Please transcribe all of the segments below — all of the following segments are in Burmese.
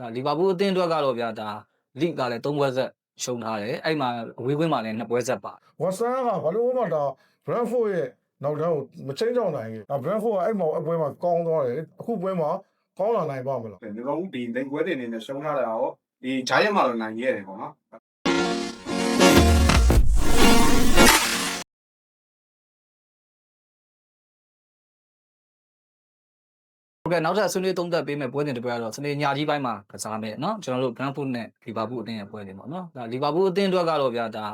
ဒါလီဗာပူးအသင်းအတွက်ကတော့ဗျာဒါလိကလည်း၃ပွဲဆက်ရှုံးထားတယ်အဲ့မှာအဝေးကွင်းမှာလည်းနှစ်ပွဲဆက်ပါဝက်ဆန်ကဘာလို့မှဒါ Brentford ရဲ့နောက်တန်းကိုမချင်းချောင်နိုင်ဘူးဒါ Brentford ကအဲ့မှာအပွဲမှာကောင်းသွားတယ်အခုပွဲမှာကောင်းလာနိုင်ပါမလားဒီကောင်ဒီလိန်ကွဲတင်နေနဲ့ရှုံးထားတာရောဒီဂျားရက်မှာတော့နိုင်ခဲ့တယ်ပေါ့နော် ဟုတ်ကဲ့နောက်ထပ်ဆွေးနွေးသုံးသပ်ပေးမယ့်ပွဲစဉ်တစ်ပွဲကတော့စနေညကြီးပိုင်းမှာကစားမယ်နော်ကျွန်တော်တို့ Brentford နဲ့ Liverpool အသင်းရဲ့ပွဲတွေပေါ့နော်ဒါ Liverpool အသင်းအတွက်ကတော့ဗျာဒါ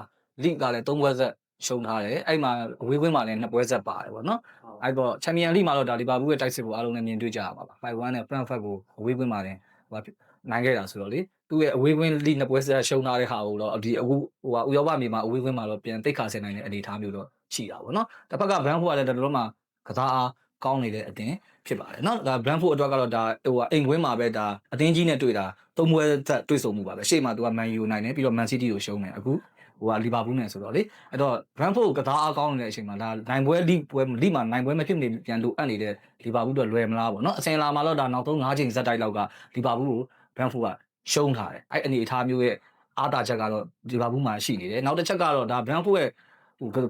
League ကလည်း၃ပွဲဆက်ရှုံးထားတယ်အဲ့မှာအဝေးကွင်းမှာလည်းနှစ်ပွဲဆက်ပါတယ်ပေါ့နော်အဲ့တော့ Champions League မှာတော့ဒါ Liverpool ရဲ့တိုက်စစ်ကိုအားလုံးနဲ့မြင်တွေ့ကြရပါပါ5-1နဲ့ Brentford ကိုအဝေးကွင်းမှာလည်းဟိုနိုင်ခဲ့တာဆိုတော့လေသူ့ရဲ့အဝေးကွင်းလိနှစ်ပွဲဆက်ရှုံးထားတဲ့ဟာကိုတော့ဒီအခုဟိုဟာဥရောပမြေမှာအဝေးကွင်းမှာတော့ပြန်တိတ်ခါဆင်နိုင်တဲ့အနေအထားမျိုးတော့ရှိတာပေါ့နော်တစ်ဖက်က Brentford ကလည်းတော်တော်မှကစားအား ကောင်းနေတဲ့အသင်း ဖြစ်ပါတယ်เนาะဒါ Brentford အတွက်ကတော့ဒါဟိုဟာအိမ်ကွင်းမှာပဲဒါအတင်းကြီးနဲ့တွေ့တာသုံးပွဲသက်တွေ့ဆုံမှုပါပဲရှေ့မှာသူက Man U နိုင်တယ်ပြီးတော့ Man City ကိုရှုံးတယ်အခုဟိုဟာ Liverpool နဲ့ဆိုတော့လေအဲ့တော့ Brentford ကစားအားကောင်းနေတဲ့အချိန်မှာဒါနိုင်ပွဲ League ပွဲ League မှာနိုင်ပွဲမဖြစ်နေပြန်လိုအပ်နေတဲ့ Liverpool တော့လွယ်မလားပေါ့เนาะအစင်လာမှာတော့ဒါနောက်ဆုံး၅ချိန်ဇက်တိုက်လောက်က Liverpool ကို Brentford ကရှုံးထားတယ်အဲ့အနေအထားမျိုးရဲ့အားတာချက်ကတော့ Liverpool မှာရှိနေတယ်နောက်တစ်ချက်ကတော့ဒါ Brentford ရဲ့ဟို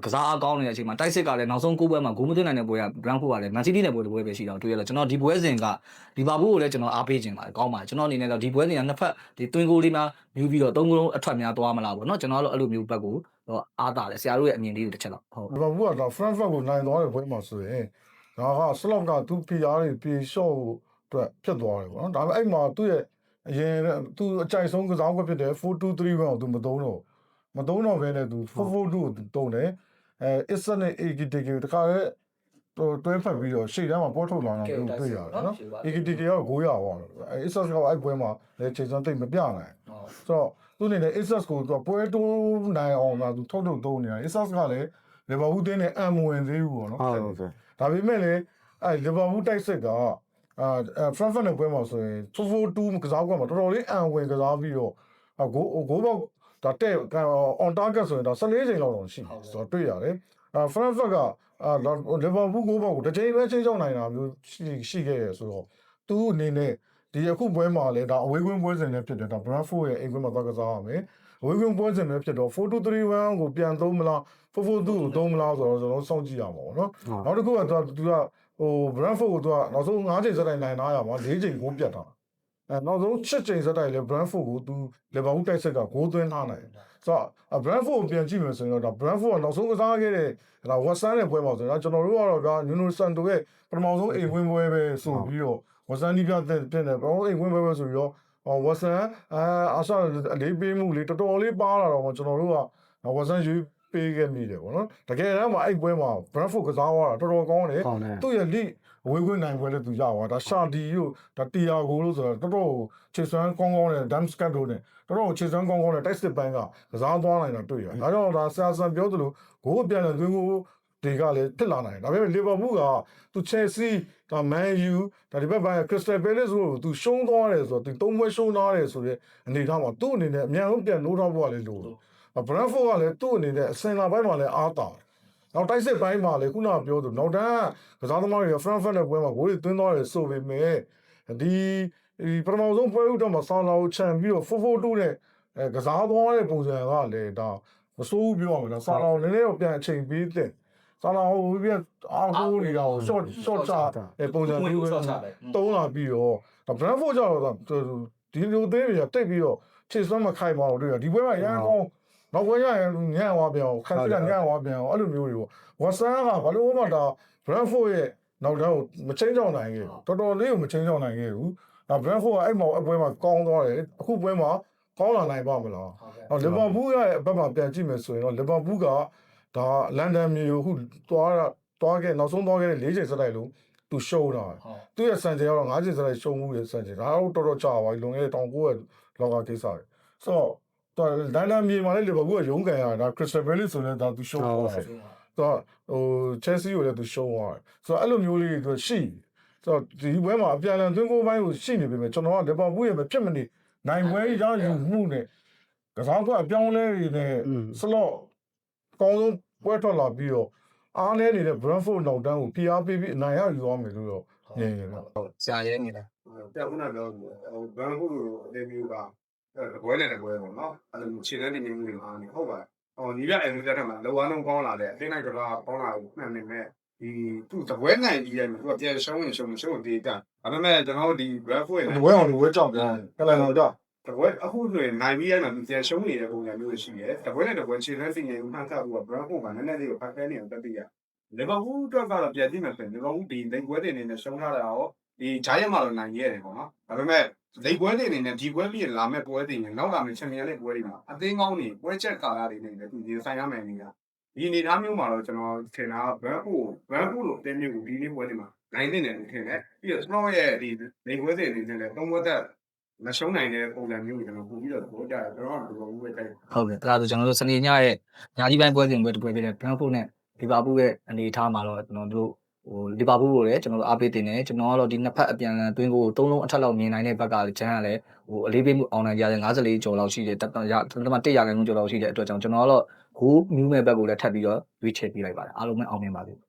ကစားအားကောင်းနေတဲ့အချိန်မှာတိုက်စစ်ကလည်းနောက်ဆုံး9ပွဲမှာဂိုးမသွင်းနိုင်တဲ့ပွဲက Brentford ကလည်း Man City နဲ့ပွဲတစ်ပွဲပဲရှိတော့တွေ့ရတော့ကျွန်တော်ဒီပွဲစဉ်ကလီဗာပူးကိုလည်းကျွန်တော်အားပေးခြင်းပါတယ်ကောင်းပါတယ်ကျွန်တော်အနေနဲ့တော့ဒီပွဲစဉ်ကနှစ်ဖက်ဒီတွင်းကိုလေးများမြူပြီးတော့သုံးကုလုံးအထွက်များသွားမလားပေါ့နော်ကျွန်တော်တို့အဲ့လိုမျိုးဘက်ကိုတော့အားတာတယ်ဆရာတို့ရဲ့အမြင်လေးတွေတစ်ချက်တော့ဟုတ်လီဗာပူးကဒါ Frankfurt ကိုနိုင်သွားတဲ့ပွဲမှာဆိုရင်ဒါက slot ကသူ PR တွေပြေလျှော့အတွက်ဖြစ်သွားတယ်ပေါ့နော်ဒါပေမဲ့အဲ့မှာသူ့ရဲ့အရင်သူအကြိုက်ဆုံးကစားကွက်ဖြစ်တဲ့4-2-3-1ကိုသူမသုံးတော့ မသုံးတော့ဘဲနဲ့သူ4-4-2ကိုသူသုံးတယ်အဲ Issa နဲ့ AKTK တခါလဲတွဲဖက်ပြီးတော့ရှေ့တန်းမှာပေါ်ထုတ်လာတာကိုတွေ့ရတယ်နော် AKTK က900သွားတယ်အဲ Issa ကအဲ့ပွဲမှာလည်းချိန်စမ်းတိတ်မပြနိုင်ဆိုတော့သူအနေနဲ့ Asus ကိုသူကပွဲတိုးနိုင်အောင်လာသူထုတ်ထုတ်သုံးနေတာ Asus ကလည်းလီဗာပူးတင်းနဲ့အံမဝင်သေးဘူးပေါ့နော်ဟုတ်ကဲ့ဒါပေမဲ့လည်းအဲလီဗာပူးတိုက်စစ်ကအာ Frankfurt နဲ့ပွဲမှာဆိုရင်442ကစားကွက်မှာတော်တော်လေးအံဝင်ကစားပြီးတော့အဂိုးဂိုးပေါက် ဒါတဲ့ on target ဆိုရင်ဒါ14ချိန်လောက်တော့ရှိတယ်ဆိုတော့တွေ့ရတယ်အာ Frankfurt ကအာလီဗာပူးဂိုးပေါက်ကိုတစ်ချိန်ပဲချိန်ချောင်းနိုင်တာမျိုးရှိရှိခဲ့ရဆိုတော့သူအနေနဲ့ဒီအခုပွဲမှာလည်းဒါအဝေးကွင်းပွဲစဉ်လည်းဖြစ်တယ်ဒါ Brentford ရဲ့အိမ်ကွင်းမှာသွားကစားရမယ်အဝေးကွင်းပွဲစဉ်လည်းဖြစ်တော့4231ကိုပြန်သုံးမလား442ကိုသုံးမလားဆိုတော့ကျွန်တော်စောင့်ကြည့်ရမှာပေါ့နော်နောက်တစ်ခုကသူကသူကဟို Brentford ကိုသူကနောက်ဆုံး9ချိန်စက်တိုင်နိုင်လာရမှာ4ချိန်ကိုပြတ်တာ အဲနောက်ဆုံး7ချိန်စက်တိုင်လည်း Brentford ကိုသူ Liverpool တိုက်ဆက်ကဂိုးသွင်းထားနိုင်ဆိုတော့ Brentford ကိုပြန်ကြည့်မယ်ဆိုရင်တော့ဒါ Brentford ကနောက်ဆုံးကစားခဲ့တဲ့ဒါ West Ham ရဲ့ပွဲမှာဆိုတော့ကျွန်တော်တို့ကတော့ဒါ Nuno Santo ရဲ့ပထမဆုံးအိမ်ကွင်းပွဲပဲဆိုပြီးတော့ဝဆန်ဒီပြတဲ့ပြတဲ့ဘောအိမ်ဝင်ပဲပဲဆိုပြီးတော့ဝဆန်အာအဆာအလေးပေးမှုလေးတော်တော်လေးပါလာတော့ကျွန်တော်တို့ကဝဆန်ယူ ပေးခဲ့မိတယ်ပေါ့နော်တကယ်တမ်းမှာအဲ့ပွဲမှာ Bradford ကစားသွားတာတော်တော်ကောင်းတယ်ကောင်းတယ်သူ့ရဲ့ league အဝေးခွင့်နိုင်ပွဲလည်းသူရသွားဒါရှာဒီတို့ဒါတီယာဂိုလို့ဆိုတော့တော်တော်ခြေစွမ်းကောင်းကောင်းနဲ့ dam scat တို့နဲ့တော်တော်ခြေစွမ်းကောင်းကောင်းနဲ့တိုက်စစ်ပိုင်းကကစားသွားနိုင်တာတွေ့ရတယ်ဒါကြောင့်ဒါဆာဆန်ပြောသလိုဂိုးပြန်တယ်သွင်းကိုတွေကလည်းဖြစ်လာနိုင်တယ်ဒါပေမဲ့ Liverpool ကသူ Chelsea ဒါ Man U ဒါဒီဘက်ပိုင်း Crystal Palace ကိုသူရှုံးသွားတယ်ဆိုတော့သူသုံးပွဲရှုံးသွားတယ်ဆိုတဲ့အနေအထားမှာသူ့အနေနဲ့အများဆုံးပြန်လို့ထားဖို့ကလည်းလိုတယ် Brentford ကလည်းသူ့အနေနဲ့အစင်လာပိုင်းမှာလည်းအားတာတယ်နောက်တိုက်စစ်ပိုင်းမှာလည်းခုနကပြောသူနောက်တန်းကစားသမားတွေက Frankfurt နဲ့ပွဲမှာဂိုးတွေသွင်းသွားတယ်ဆိုပေမဲ့ဒီဒီပထမဆုံးပွဲဥတော့မှာဆောင်းလာကိုခြံပြီးတော့442နဲ့အဲကစားသွားတဲ့ပုံစံကလည်းဒါမစိုးဘူးပြောရမယ်နော်ဆောင်းလာကိုနည်းနည်းတော့ပြန်အချိန်ပေးတဲ့ဆောင်းလာကိုပြန်အားကိုးနေတာကို short short ချအဲပုံစံမျိုးပဲတုံးလာပြီးတော့ဒါ Brentford ကျတော့ဒီလိုသေးတွေကတိတ်ပြီးတော့ခြေစွမ်းမခိုင်ပါဘူးတွေ့ရဒီပွဲမှာရန်ကောင်း နောက်ပွဲရရင်ညံ့သွားပြန်အောင်ခက်စစ်ကညံ့သွားပြန်အောင်အဲ့လိုမျိုးတွေပေါ့ဝါဆန်ကဘာလို့မှဒါ Brentford ရဲ့နောက်တန်းကိုမချင်းချောင်နိုင်ခဲ့ဘူးတော်တော်လေးကိုမချင်းချောင်နိုင်ခဲ့ဘူးဒါ Brentford ကအဲ့မှာအပွဲမှာကောင်းသွားတယ်အခုပွဲမှာကောင်းလာနိုင်ပါမလားအော်လီဗာပူးရဲ့အဘက်မှာပြန်ကြည့်မယ်ဆိုရင်တော့လီဗာပူးကဒါလန်ဒန်မြို့ကိုအခုသွားတာသွားခဲ့နောက်ဆုံးသွားခဲ့တဲ့၄ချိန်စတိုက်လုံးသူရှုံးတာသူ့ရဲ့စံချိန်ကတော့၅ချိန်စလိုက်ရှုံးမှုရဲ့စံချိန်ဒါတော့တော်တော်ကြာပါပြီလွန်ခဲ့တဲ့1900လောကကိစ္စတွေဆိုတော့ တော်ဒိုင်နာမြေမှာလည်းလီဗာပူးကရုန်းကန်ရတာဒါခရစ်စတယ်ဘယ်လစ်ဆိုလည်းဒါသူရှုံးသွားတယ်ဆိုတော့ဟိုချက်စီကိုလည်းသူရှုံးသွားတယ်ဆိုတော့အဲ့လိုမျိုးလေးတွေရှိဆိုတော့ဒီဘွဲမှာအပြန်အလှန်သွင်းကိုပိုင်းကိုရှိနေပြီမဲ့ကျွန်တော်ကလီဗာပူးရဲ့မဖြစ်မနေနိုင်ပွဲရယူမှုနဲ့ကစားကွက်အပြောင်းလဲတွေနဲ့စလော့ကောင်းဆုံးပွဲထွက်လာပြီးတော့အားနည်းနေတဲ့ Brentford နောက်တန်းကို PR ပေးပြီးအနိုင်ရယူသွားမယ်လို့တော့ညင်နေတယ်ဆရာရဲနေတယ်ပြခုနပြောဟိုဘန်ခုလိုအတင်းမျိုးက တပွဲနဲ့တပွဲပေါ့နော်အဲ့လိုခြေနဲ့တင်နေမှုတွေအားနေဟုတ်ပါဟောညီပြအဲ့ဒီတက်ထက်မှာလောအားလုံးကောင်းလာတယ်အတင်းနိုင်တော့ကောင်းလာကိုမှန်နေမဲ့ဒီသူတပွဲနိုင်ပြီးတယ်သူကပြန်ရှုံးရင်ရှုံးရှုံးတေးတာဒါပေမဲ့ကျွန်တော်ဒီ Bradford နဲ့ဝဲအောင်လို့ဝဲကြောက်တယ်ကလန်တော့ကြောက်တပွဲအခုဆိုရင်နိုင်ပြီးရမှပြန်ရှုံးနေတဲ့ပုံစံမျိုးရှိတယ်တပွဲနဲ့တပွဲခြေနဲ့တင်နေမှန်းခတ်ပြီးတော့ Bradford ကနည်းနည်းလေးကိုဖတ်ခဲနေအောင်တက်ပြရလီဗာပူးအတွက်ကတော့ပြန်ကြည့်မယ်ဆိုရင်လီဗာပူးဒီလိမ့်ပွဲတင်နေနဲ့ရှုံးထားတာရောဒီဂျာယက်မှာတော့နိုင်ရတယ်ပေါ့နော်ဒါပေမဲ့ လိမ့်ပွဲတင်နေနဲ့ဒီပွဲပြီးလာမဲ့ပွဲတင်နေနောက်လာမဲ့ချန်ပီယံလိပွဲတွေမှာအသင်းကောင်းနေပွဲချက်ကာလာတွေနေတယ်သူဒီဆိုင်ရမယ်နေတာဒီအနေအထားမျိုးမှာတော့ကျွန်တော်ထင်တာဘန်ဖူဘန်ဖူလို့အတင်းမျိုးကိုဒီနေ့ပွဲတွေမှာနိုင်တင်တယ်လို့ထင်တယ်ပြီးတော့ကျွန်တော်ရဲ့ဒီလိမ့်ပွဲတင်နေနဲ့သုံးပွဲသက်မရှုံးနိုင်တဲ့ပုံစံမျိုးကိုကျွန်တော်ပို့ပြီးတော့ပို့ကြတယ်ကျွန်တော်တို့ဘယ်လိုပဲတိုက်ဟုတ်ကဲ့အဲ့ဒါဆိုကျွန်တော်တို့စနေညရဲ့ညာကြီးပိုင်းပွဲစဉ်ပွဲတစ်ပွဲဖြစ်တဲ့ Brentford နဲ့ Liverpool ရဲ့အနေအထားမှာတော့ကျွန်တော်တို့ ဟို Liverpool ကိုလည်းကျွန်တော်တို့အားပေးတင်တယ်ကျွန်တော်ကတော့ဒီနှစ်ဖက်အပြန်အလှန်တွင်းကိုသုံးလုံးအထက်လောက်မြင်နိုင်တဲ့ဘက်ကဂျန်ကလည်းဟိုအလေးပေးမှုအောင်နိုင်ကြတယ်54ကျော်လောက်ရှိတယ်တက်ရတမ100ရာခိုင်နှုန်းကျော်လောက်ရှိတဲ့အတွက်ကြောင့်ကျွန်တော်ကတော့ဂိုးမြူးမဲ့ဘက်ကိုလည်းထပ်ပြီးတော့ရွေးချယ်ပေးလိုက်ပါတယ်အားလုံးပဲအောင်မြင်ပါစေ